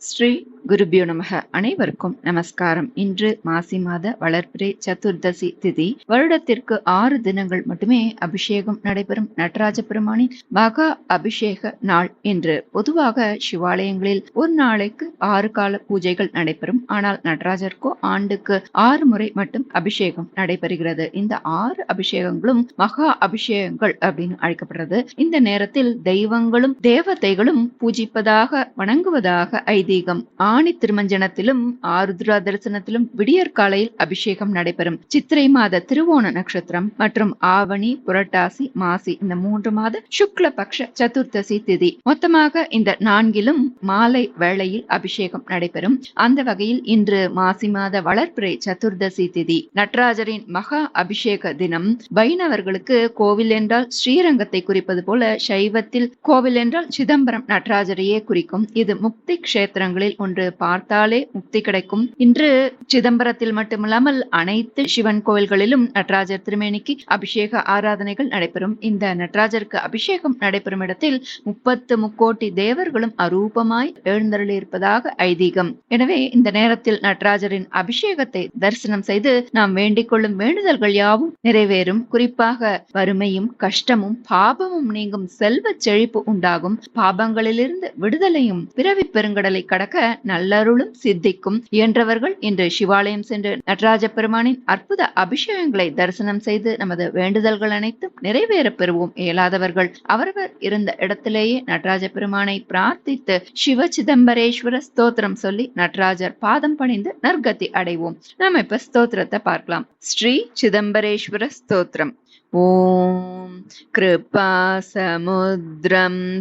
Street. குருபியோ நமக அனைவருக்கும் நமஸ்காரம். இன்று மாசி மாத வளர்ப்பிறை சதுர்தசி திதி. வருடத்திற்கு ஆறு தினங்கள் மட்டுமே அபிஷேகம் நடைபெறும். நடராஜ பெருமானின் மகா அபிஷேக நாள் என்று பொதுவாக சிவாலயங்களில் ஒரு நாளைக்கு ஆறு கால பூஜைகள் நடைபெறும். ஆனால் நடராஜருக்கோ ஆண்டுக்கு ஆறு முறை மட்டும் அபிஷேகம் நடைபெறுகிறது. இந்த ஆறு அபிஷேகங்களும் மகா அபிஷேகங்கள் அப்படின்னு அழைக்கப்படுறது. இந்த நேரத்தில் தெய்வங்களும் தேவதைகளும் பூஜிப்பதாக வணங்குவதாக ஐதீகம் ஆணி ஆணி திருமஞ்சனத்திலும் ஆருத்ரா தரிசனத்திலும் விடியற் காலையில் அபிஷேகம் நடைபெறும். சித்திரை மாத திருவோண நட்சத்திரம் மற்றும் ஆவணி புரட்டாசி மாசி இந்த மூன்று மாத சுக்ல பக்ஷ சதுர்த்தசி திதி. மொத்தமாக இந்த நான்கிலும் மாலை வேளையில் அபிஷேகம் நடைபெறும். அந்த வகையில் இன்று மாசி மாத வளர்ப்பிறை சதுர்தசி திதி. நடராஜரின் மகா அபிஷேக தினம். வைணவர்களுக்கு கோவில் என்றால் ஸ்ரீரங்கத்தை குறிப்பது போல சைவத்தில் கோவில் என்றால் சிதம்பரம் நடராஜரையே குறிக்கும். இது முக்தி கஷேத்திரங்களில் ஒன்று. நீங்கள் பார்த்தாலே முக்தி கிடைக்கும். இன்று சிதம்பரத்தில் மட்டுமில்லாமல் அனைத்து சிவன் கோவில்களிலும் நடராஜர் திருமேனிக்கு அபிஷேக ஆராதனைகள் நடைபெறும். இந்த நடராஜருக்கு அபிஷேகம் நடைபெறும் இடத்தில் முப்பத்து முக்கோட்டி தேவர்களும் அரூபமாய் எழுந்தருளியிருப்பதாக ஐதீகம். எனவே இந்த நேரத்தில் நடராஜரின் அபிஷேகத்தை தரிசனம் செய்து நாம் வேண்டிக் கொள்ளும் வேண்டுதல்கள் யாவும் நிறைவேறும். குறிப்பாக வறுமையும் கஷ்டமும் பாபமும் நீங்கும் செல்வ செழிப்பு உண்டாகும். பாபங்களிலிருந்து விடுதலையும் பிறவி பெருங்கடலை கடக்க நல்லருளும் சித்திக்கும் இயன்றவர்கள் இன்று சிவாலயம் சென்று நடராஜ பெருமானின் அற்புத அபிஷேகங்களை தரிசனம் செய்து நமது வேண்டுதல்கள் அனைத்தும் நிறைவேற பெறுவோம் இயலாதவர்கள். அவரவர் இருந்த இடத்திலேயே நடராஜ பெருமானை பிரார்த்தித்து சிவ சிதம்பரேஸ்வர ஸ்தோத்திரம் சொல்லி நடராஜர் பாதம் பணிந்து நற்கதி அடைவோம். நாம இப்ப ஸ்தோத்திரத்தை பார்க்கலாம். ஸ்ரீ சிதம்பரேஸ்வர ஸ்தோத்திரம். ॐ कृपासमुद्रं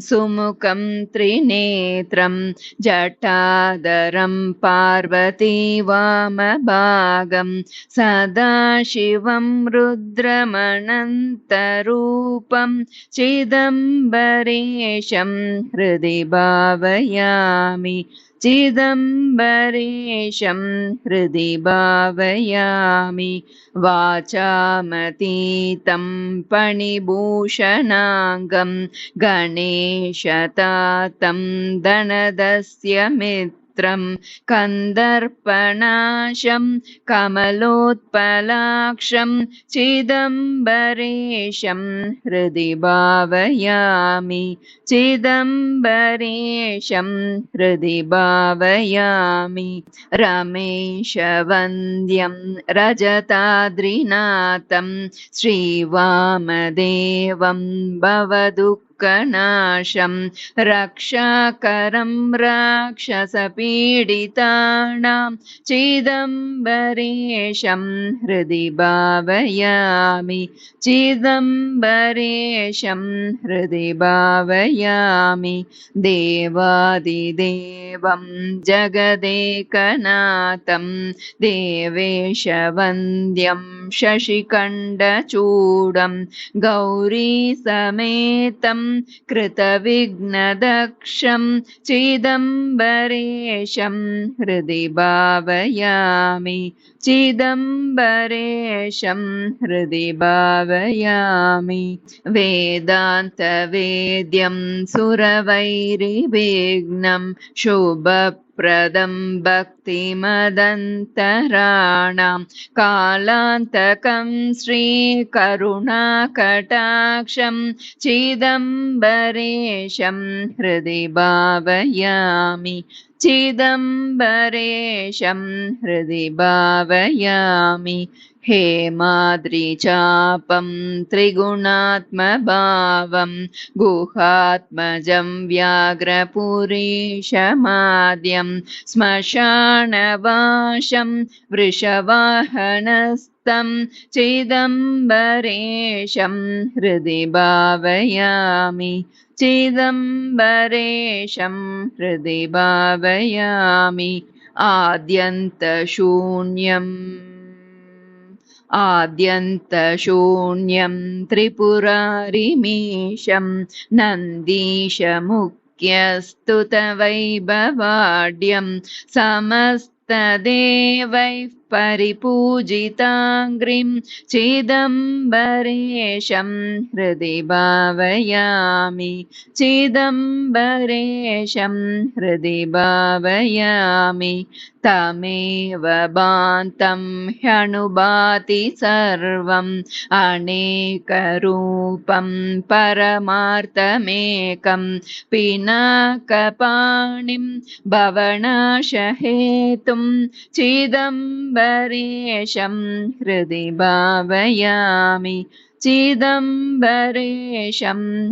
सुमुखं त्रिनेत्रं जटादरं पार्वती वामभागं सदाशिवं रुद्रमनन्तरूपं चिदम्बरेशं हृदि भावयामि चिदम्बरेशं हृदि भावयामि वाचामतीतं पणिभूषणाङ्गं गणेशतातं दनदस्य मित्रम् कन्दर्पणाशं कमलोत्पलाक्षं चिदम्बरेशं हृदि भावयामि चिदम्बरेशं हृदि भावयामि रमेशवन्द्यं रजताद्रिनाथं श्रीवामदेवं भवदु नाशं रक्षाकरं राक्षसपीडितानां चिदम्बरेशं हृदि भावयामि चिदम्बरेशं हृदि भावयामि देवादिदेवं जगदेकनाथं देवेशवन्द्यं शशिखण्डचूडं गौरीसमेतं कृतविघ्नदक्षं चिदम्बरेशं हृदि भावयामि। चिदम्बरेशं हृदि भावयामि। वेदान्तवेद्यं सुरवैरिविघ्नं शुभप्रदं भक्तिमदन्तराणां कालान्तकं श्रीकरुणाकटाक्षं चिदम्बरेशं हृदि भावयामि चिदम्बरेशं हृदि भावयामि। हेमाद्रिचापं त्रिगुणात्मभावं गुहात्मजं व्याघ्रपुरीशमाद्यं श्मशानवाशं वृषवाहनस्तं चिदम्बरेशं हृदि भावयामि चिदम्बरेशं हृदि भावयामि आद्यन्तशून्यम्। आद्यन्तशून्यं त्रिपुरारिमीशं नन्दीशमुख्यस्तुतवैभवाड्यं समस्तदेवैः परिपूजिताङ्घ्रिं चिदम्बरेशं हृदि भावयामि चिदम्बरेशं हृदि भावयामि तमेव भान्तं ह्यनुभाति सर्वम् अनेकरूपं परमार्थमेकं पिनाकपाणिं भवनाशहेतुं ചിദംബരേശം ഹൃദി ഭാവയാമി. ചിദംബരേശം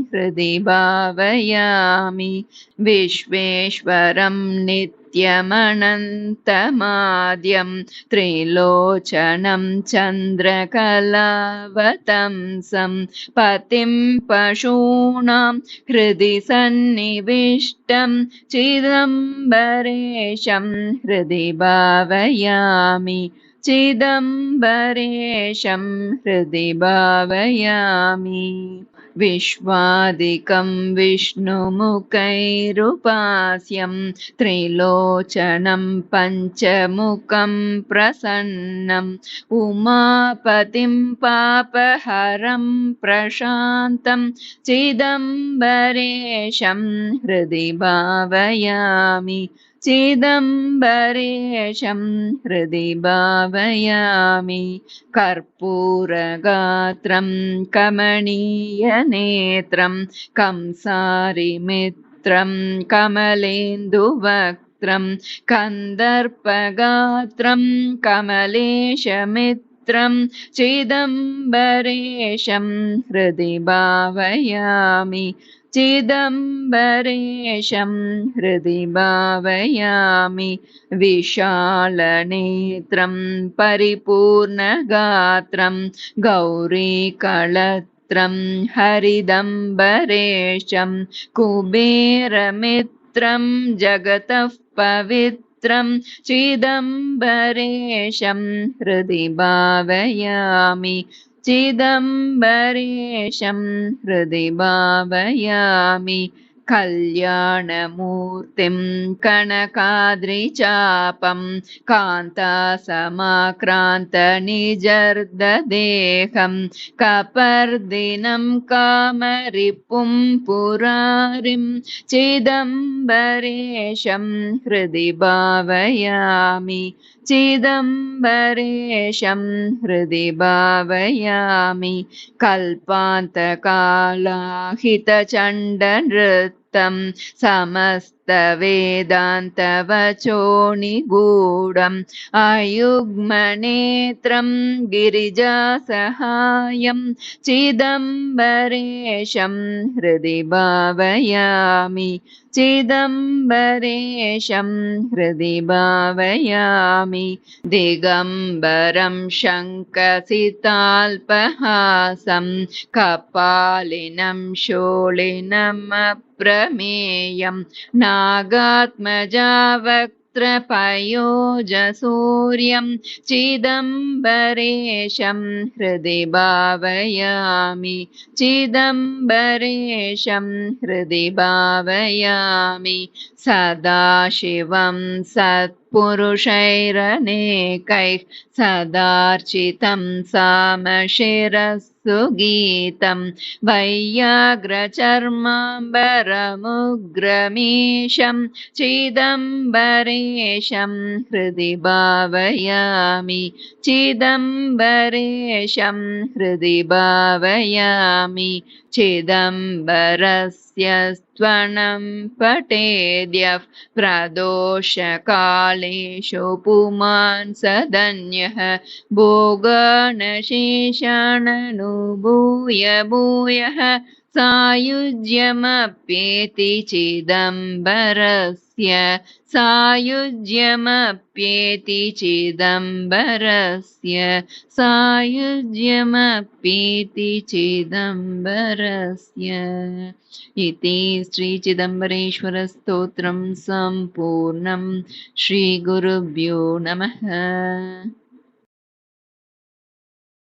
ഹൃദി ഭാവയാമി. വിശ്വേശ്വരം നിത്യ नित्यमनन्तमाद्यं त्रिलोचनं चन्द्रकलावतंसं पतिं पशूनां हृदि सन्निविष्टं चिदम्बरेशं हृदि भावयामि चिदम्बरेशं हृदि भावयामि विश्वादिकं विष्णुमुखैरुपास्यं त्रिलोचनं पञ्चमुखं प्रसन्नम् उमापतिं पापहरं प्रशान्तं चिदम्बरेशं हृदि भावयामि चिदम्बरेशं हृदि भावयामि कर्पूरगात्रं कमनीयनेत्रं कंसारिमित्रं कमलेन्दुवक्त्रं कन्दर्पगात्रं कमलेशमित्रं चिदम्बरेशं हृदि भावयामि चिदम्बरेशं हृदि भावयामि विशालनेत्रं परिपूर्णगात्रं गौरीकळत्रं हरिदम्बरेशं कुबेरमित्रं जगतः पवित्रं चिदम्बरेशं हृदि भावयामि चिदम्बरेशं हृदि भावयामि कल्याणमूर्तिं कनकाद्रिचापं कान्तासमाक्रान्तनिजर्ददेहं कपर्दिनं कामरिपुं पुरारिं चिदम्बरेशं हृदि भावयामि चिदम्बरेशं हृदि भावयामि कल्पान्तकालाहितचण्डनृत्तं समस्तवेदान्तवचो निगूढम् अयुग्मनेत्रं गिरिजासहायं चिदम्बरेशं हृदि भावयामि चिदम्बरेशं हृदि भावयामि। दिगम्बरं शङ्कसिताल्पहासं कपालिनं शोलिनमप्रमेयं नागात्मजावक्त्रपयोजसूर्यं चिदम्बरेशं हृदि भावयामि चिदम्बरेशं हृदि भावयामि सदाशिवं सत्पुरुषैरनेकैः सदार्चितं सामशिरस्सु गीतं वैयाग्रचर्माम्बरमुग्रमीशं चिदम्बरेशं हृदि भावयामि चिदम्बरेशं हृदि भावयामि चिदम्बरस्य स्त्वनं पटेद्यः प्रदोषकालेषु पुमान् सदन्यः भोगानशेषाननुभूय भूयः सायुज्यमप्येति चिदम्बरस्य सायुज्यमप्येति चिदम्बरस्य सायुज्यमप्येति चिदम्बरस्य इति श्रीचिदम्बरेश्वरस्तोत्रं सम्पूर्णं श्रीगुरुभ्यो नमः